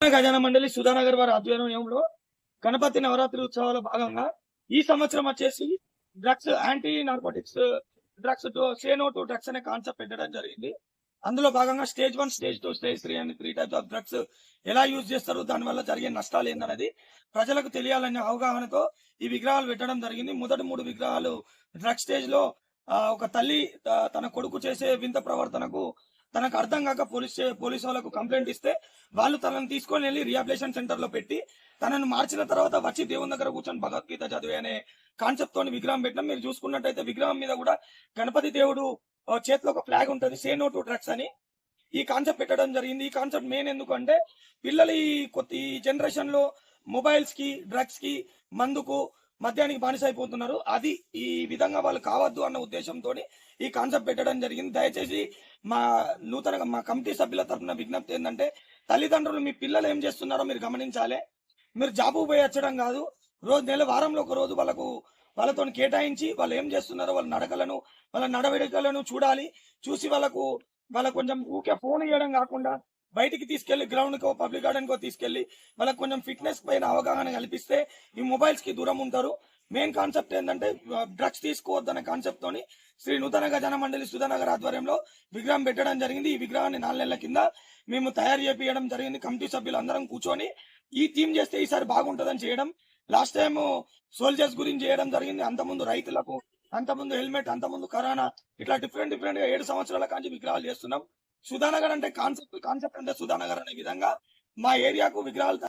గజాన మండలి సుధానగర్ వారి ఆధ్వర్యంలో గణపతి నవరాత్రి ఉత్సవాల భాగంగా ఈ సంవత్సరం వచ్చేసి drugs anti narcotics drugs to say no to drugs అనే కాన్సెప్ట్ పెట్టడం జరిగింది. అందులో భాగంగా stage one stage two stage three అని త్రీ టైప్స్ ఆఫ్ డ్రగ్స్ ఎలా యూజ్ చేస్తారు దాని వల్ల జరిగే నష్టాలు ఏందనేది ప్రజలకు తెలియాలనే అవగాహనతో ఈ విగ్రహాలు పెట్టడం జరిగింది. మొదటి మూడు విగ్రహాలు డ్రగ్ స్టేజ్లో ఒక తల్లి తన కొడుకు చేసే వింత ప్రవర్తనకు తనకు అర్థం కాక పోలీస్ పోలీసు పోలీస్ వాళ్ళకు కంప్లైంట్ ఇస్తే వాళ్ళు తనను తీసుకొని వెళ్ళి రిహాబిలేషన్ సెంటర్లో పెట్టి తనను మార్చిన తర్వాత వచ్చి దేవుని దగ్గర కూర్చొని భగవద్గీత చదివే అనే కాన్సెప్ట్ తోని విగ్రహం పెట్టడం. మీరు చూసుకున్నట్టయితే విగ్రహం మీద కూడా గణపతి దేవుడు చేతిలో ఒక ఫ్లాగ్ ఉంటుంది. సే నో టు డ్రగ్స్ అని. ఈ కాన్సెప్ట్ పెట్టడం జరిగింది. ఈ కాన్సెప్ట్ మెయిన్ ఎందుకంటే పిల్లలు ఈ కొత్త ఈ జనరేషన్లో మొబైల్స్కి డ్రగ్స్కి మందుకు మద్యానికి బానిస అయిపోతున్నారు అది ఈ విధంగా వాళ్ళు కావద్దు అన్న ఉద్దేశంతో ఈ కాన్సెప్ట్ పెట్టడం జరిగింది. దయచేసి మా నూతన మా కమిటీ సభ్యుల తరఫున విజ్ఞప్తి ఏంటంటే తల్లిదండ్రులు మీ పిల్లలు ఏం చేస్తున్నారో మీరు గమనించాలి. మీరు జాబు పోయి వచ్చడం కాదు. రోజు నెల వారంలో ఒక రోజు వాళ్ళకు వాళ్ళతో కేటాయించి వాళ్ళు ఏం చేస్తున్నారో వాళ్ళ నడకలను వాళ్ళ నడవడికలను చూడాలి. చూసి వాళ్ళకు వాళ్ళ కొంచెం ఊకే ఫోన్ ఇవ్వడం కాకుండా బయటికి తీసుకెళ్ళి గ్రౌండ్ కో పబ్లిక్ గార్డెన్ కో తీసుకెళ్ళి వాళ్ళకి కొంచెం ఫిట్నెస్ పైన అవగాహన కల్పిస్తే ఈ మొబైల్స్కి దూరం ఉంటారు. మెయిన్ కాన్సెప్ట్ ఏంటంటే డ్రగ్స్ తీసుకోవద్దనే కాన్సెప్ట్ తోని శ్రీ నూతన గజన మండలి సుధానగర్ ఆధ్వర్యంలో విగ్రహం పెట్టడం జరిగింది. ఈ విగ్రహాన్ని నాలుగు నెలల కింద మేము తయారు చేపించడం జరిగింది. కమిటీ సభ్యులు అందరం కూర్చొని ఈ థీమ్ చేస్తే ఈసారి బాగుంటుందని చేయడం లాస్ట్ టైం సోల్జర్స్ గురించి చేయడం జరిగింది. అంతకుముందు రైతులకు అంతకుముందు హెల్మెట్ అంతకుముందు కరోనా ఇట్లా డిఫరెంట్ డిఫరెంట్గా ఏడు సంవత్సరాల కాంచి విగ్రహాలు చేస్తున్నాం. సుధానగర్ అంటే కాన్సెప్ట్ కాన్సెప్ట్ అంటే సుధానగర్ అనే విధంగా మా ఏరియాకు విగ్రహాలు